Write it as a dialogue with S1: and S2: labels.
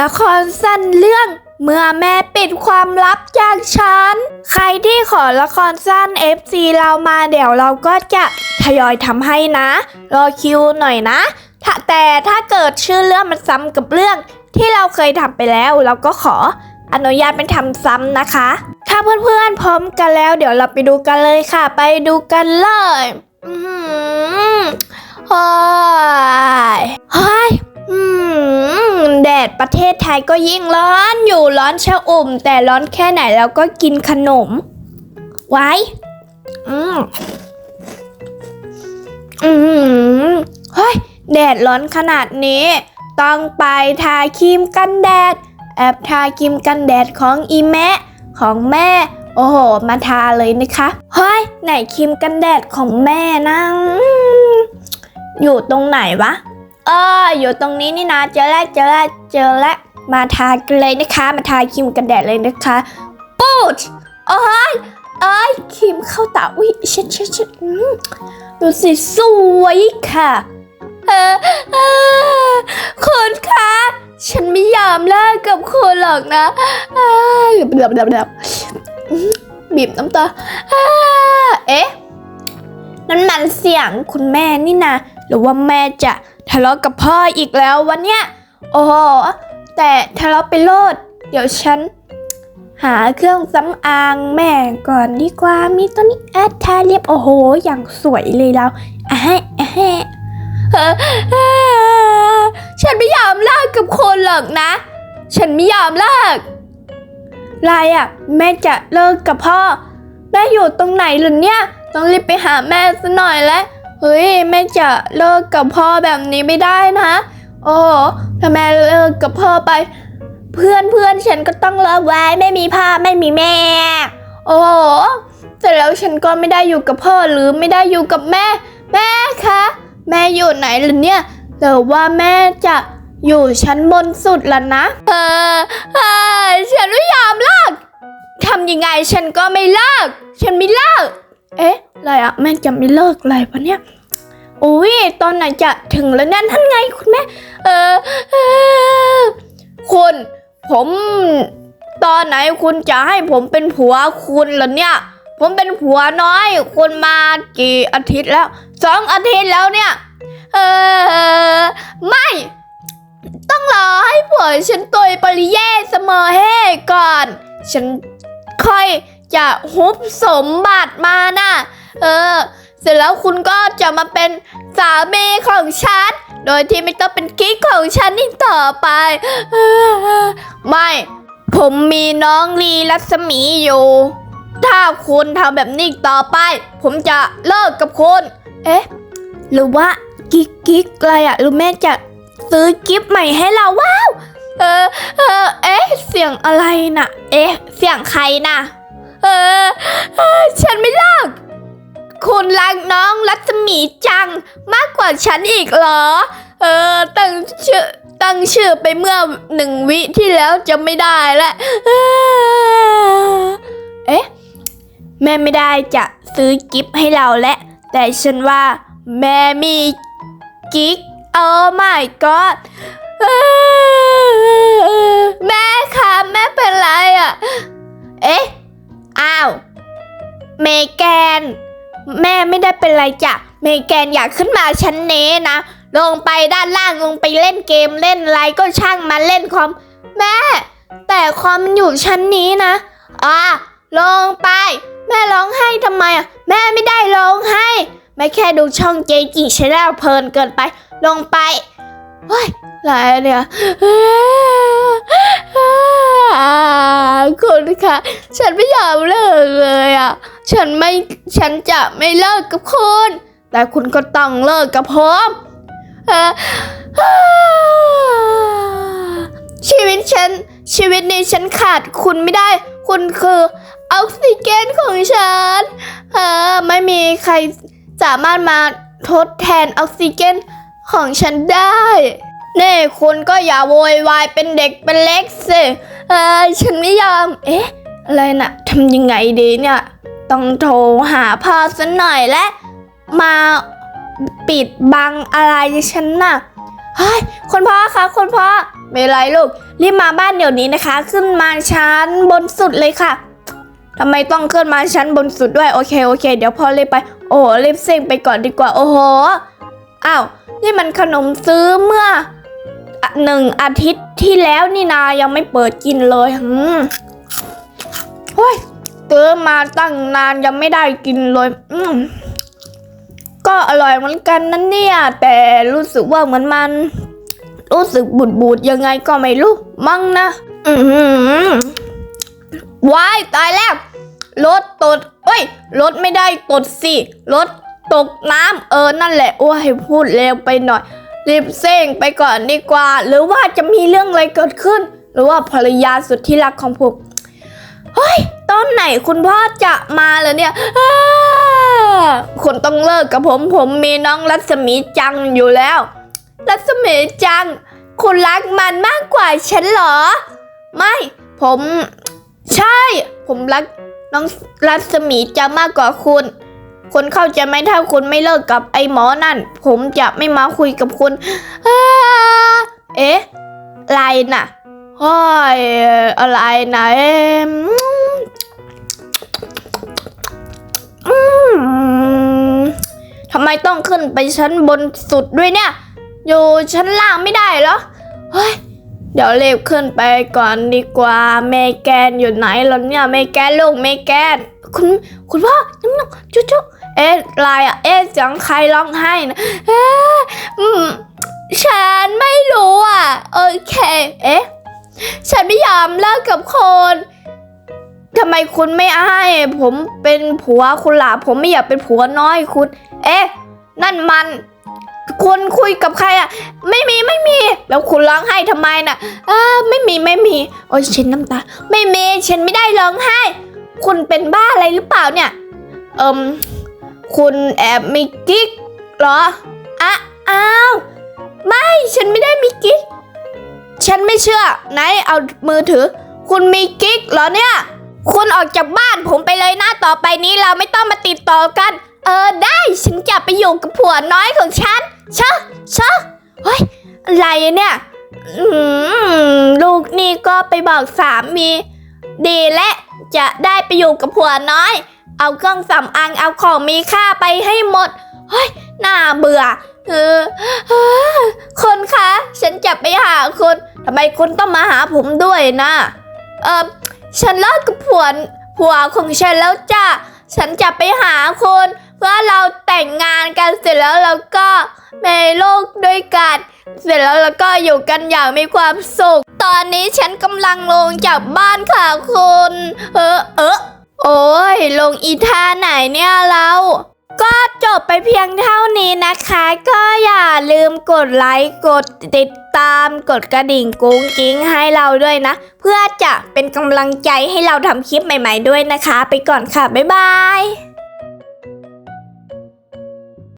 S1: ละครสั้นเรื่องเมื่อแม่ปิดความลับจากฉัน ใครที่ขอละครสั้น FC เรามาเดี๋ยวเราก็จะทยอยทำให้นะ รอคิวหน่อยนะแต่ถ้าเกิดชื่อเรื่องมันซ้ำกับเรื่อง ที่เราเคยทำไปแล้วเราก็ขออนุญาตเป็นทำซ้ำนะคะ ถ้าเพื่อนๆพร้อมกันแล้ว เดี๋ยวเราไปดูกันเลยค่ะ ไปดูกันเลยโอ้ยเฮ้ยอืม แดดประเทศไทยก็ยิ่งร้อนอยู่ร้อนชะอุ่ม แต่ร้อนแค่ไหนเราก็กินขนม ไว้ อืมอืมเฮ้ย แดดร้อนขนาดนี้ ต้องไปทาครีมกันแดด แอบทาครีมกันแดดของอีแม่ของแม่ โอ้โห มาทาเลยนะคะ เฮ้ย ไหนครีมกันแดดของแม่นะอืมอยู่ตรงไหนวะ เอออยู่ตรงนี้นี่นะเจอแล้วเจอแล้วเจอแล้วมาทากันเลยนะคะ มาทาครีมกันแดดเลยนะคะปูดโอ้ยเอ้ยครีมเข้าตาอุ้ยเช็ดเช็ดเช็ดดูสิสวยค่ะเออคุณคะฉันไม่ยอมเลิกกับคุณหรอกนะเอ้ยเดับดับดับอืมบีบน้ำตาอ่าเอ๊ะนั่นมันเสียงคุณแม่นี่นะหรือว่าแม่จะ ทะเลาะกับพ่ออีกแล้ววันเนี้ยโอ้โหแต่ทะเลาะไปโลด เดี๋ยวฉัน หาเครื่องสำอางแม่ก่อนดีกว่ามีตัวนี้แอดทาเรียบโอ้โห อย่างสวยเลยเราอะฮะอะฮะเอ่อเอ่อฉันไม่ยอมเลิกกับคนหรอกนะ ฉันไม่ยอมเลิกไรอะ แม่จะเลิกกับพ่อ แม่อยู่ตรงไหนล่ะเนี่ย ต้องรีบไปหาแม่ซะหน่อยแล้ว เฮ้ยแม่จะเลิกกับพ่อแบบนี้ไม่ได้นะ โอ้โหถ้าแม่เลิกกับพ่อไป เพื่อนเพื่อนฉันก็ต้องเลิกไว้ไม่มีพ่อไม่มีแม่ โอ้โหเสร็จแล้วฉันก็ไม่ได้อยู่กับพ่อหรือไม่ได้อยู่กับแม่ แม่คะแม่อยู่ไหนล่ะเนี่ยหรือว่าแม่จะอยู่ชั้นบนสุดล่ะนะ เออเออฉันไม่ยอมเลิกทำยังไงฉันก็ไม่เลิก ฉันไม่เลิก เอ๊ะ อะไรอะแม่จะไม่เลิกอะไรปะเนี่ยอุ้ยตอนไหนจะถึงแล้วนั่นท่านไงคุณแม่ เออคุณ ผม ตอนไหนคุณจะให้ผมเป็นผัวคุณล่ะเนี่ย ผมเป็นผัวน้อย คุณมากี่อาทิตย์แล้วสองอาทิตย์แล้วเนี่ย เออไม่ ต้องรอให้ผัวฉันตัวปริเย่เสมอให้ก่อน ฉันค่อยจะฮุบสมบัติมาน่ะ เออ เสร็จแล้วคุณก็จะมาเป็นสามีของฉัน โดยที่ไม่ต้องเป็นกิ๊กของฉันอีกต่อไปเออไม่ ผมมีน้องลีรัศมีอยู่ ถ้าคุณทำแบบนี้อีกต่อไป ผมจะเลิกกับคุณ เอ๊ะ หรือว่ากิ๊กกิ๊กอะไรอะหรือแม่จะซื้อกิฟต์ใหม่ให้เราว้าว เออ เออ เอ๊ะ เสียงอะไรน่ะ เอ๊ะ เสียงใครน่ะ เออเออ ฉันไม่เลิก คุณรักน้องรัศมีจังมากกว่าฉันอีกเหรอ เออ ตั้งชื่อตั้งชื่อไปเมื่อหนึ่งวิที่แล้วจะไม่ได้ล้วเอ๊ะ แม่ไม่ได้จะซื้อกิฟต์ให้เราและ แต่ฉันว่าแม่มีกิ๊กโอ้ my god เออแม่คะแม่เป็นไรอะ เอ๊ะ อ้าว เมแกน แม่ไม่ได้เป็นไรจ้ะเมแกนอยากขึ้นมาชั้นเน้นะ ลงไปด้านล่างลงไปเล่นเกมเล่นอะไรก็ช่างมาเล่นคอมแม่ แต่คอมมันอยู่ชั้นนี้นะอ่าลงไป แม่ร้องไห้ทำไมอะแม่ไม่ได้ร้องไห้แม่แค่ดูช่องเจจิชแนลเพลินเกินไป ลงไปเฮ้ยอะไรเนี่ย คุณค่ะฉันไม่อยากเลิกเลยอะ ฉันไม่ ฉันจะไม่เลิกกับคุณ แต่คุณก็ต้องเลิกกับผมเอ่อชีวิตฉัน ชีวิตนี้ฉันขาดคุณไม่ได้ คุณคือออกซิเจนของฉัน เออ ไม่มีใครสามารถมาทดแทนออกซิเจนของฉันได้เน่คุณก็อย่าโวยวายเป็นเด็กเป็นเล็กสิ เออฉันไม่ยอม เอ๊ะ อะไรน่ะทำยังไงดีเนี่ย ต้องโทรหาพ่อสักหน่อยและ มาปิดบังอะไรฉันน่ะ เฮ้ย คุณพ่อคะ คุณพ่อ ไม่ไรลูก รีบมาบ้านเดี๋ยวนี้นะคะ ขึ้นมาชั้นบนสุดเลยค่ะทำไมต้องขึ้นมาชั้นบนสุดด้วย โอเค โอเค เดี๋ยวพ่อรีบไป โอ้รีบเซ็งไปก่อนดีกว่า โอ้โห อ้าว นี่มันขนมซื้อเมื่อ หนึ่งอาทิตย์ที่แล้วนี่นายังไม่เปิดกินเลยหืมเฮ้ยซื้อมาตั้งนานยังไม่ได้กินเลย อืมก็อร่อยเหมือนกันนั่นเนี่ย แต่รู้สึกว่าเหมือนมัน รู้สึกบูดบูดๆยังไงก็ไม่รู้มั่งนะ อืว้ายตายแล้วรถตดเอ้ยรถไม่ได้ตดสิรถตกน้ำเออนั่นแหละ โอ้ยพูดเร็วไปหน่อย รีบเซ่งไปก่อนดีกว่า หรือว่าจะมีเรื่องอะไรเกิดขึ้น หรือว่าภรรยาสุดที่รักของผมเฮ้ยตอนไหนคุณพ่อจะมาแล้วเนี่ยคุณต้องเลิกกับผม ผมมีน้องรัศมีจังอยู่แล้ว รัศมีจัง คุณรักมันมากกว่าฉันเหรอ ไม่ ผม ใช่ ผมรักน้องรัศมีจังมากกว่าคุณ คุณเข้าใจไหมถ้าคุณไม่เลิกกับไอ้หมอนั่น ผมจะไม่มาคุยกับคุณอเอ๊ะอะไรน่ะเฮ้ยอะไรนะเอ็มทำไมต้องขึ้นไปชั้นบนสุดด้วยเนี่ย อยู่ชั้นล่างไม่ได้เหรอ เฮ้ย เดี๋ยวเรีบขึ้นไปก่อนดีกว่าเมแกนอยู่ไหนล้วเนี่ยเมแกนลูกเมแกนคุณคุณพ่อน้องๆจุ๊จุ๊เอ๊ะลายอะเอ๊ะเสียงใครร้องไห้นะเอ๊ะอืมฉันไม่รู้อะโอเคเอ๊ะฉันไม่ยอมเลิกกับคนทำไมคุณไม่ให้ผมเป็นผัวคุณล่ะผมไม่อยากเป็นผัวน้อยคุณ เอ๊ะ นั่นมัน คุณคุยกับใครอะ ไม่มีไม่มี แล้วคุณร้องไห้ทำไมน่ะเออไม่มีไม่มี โอ้ยฉันน้ำตา ไม่มีฉันไม่ได้ร้องไห้ คุณเป็นบ้าอะไรหรือเปล่าเนี่ย เอิมคุณแอบมีกิ๊กเหรออะอ้าวไม่ฉันไม่ได้มีกิ๊กฉันไม่เชื่อไหนเอามือถือ คุณมีกิ๊กเหรอเนี่ย คุณออกจากบ้านผมไปเลยหนะต่อไปนี้เราไม่ต้องมาติดต่อกัน เออได้ฉันจะไปอยู่กับผัวน้อยของฉัน ชะชะเฮ้ย อะไรเนี่ย อืมลูกนี่ก็ไปบอกสามี ดีและจะได้ไปอยู่กับผัวน้อย เอาเครื่องสำอางเอาของมีค่าไปให้หมด เฮ้ย น่าเบื่อเออคนคะ ฉันจะไปหาคุณทำไมคุณต้องมาหาผมด้วยนะเออฉันเลิกกับผัวผัวของฉันแล้วจ้ะ ฉันจะไปหาคุณเพื่อเรา แต่งงานกันเสร็จแล้วเราก็มีลูกด้วยกัน เสร็จแล้วเราก็อยู่กันอย่างมีความสุข ตอนนี้ฉันกำลังลงจากบ้านค่ะคุณเออเออโอ้ยลงอีท่าไหนเนี่ยเราก็จบไปเพียงเท่านี้นะคะ ก็อย่าลืมกดไลค์กดติดตามกดกระดิ่งกุ้งกิ้งให้เราด้วยนะ เพื่อจะเป็นกำลังใจให้เราทำคลิปใหม่ ๆด้วยนะคะ ไปก่อนค่ะ บ๊ายบาย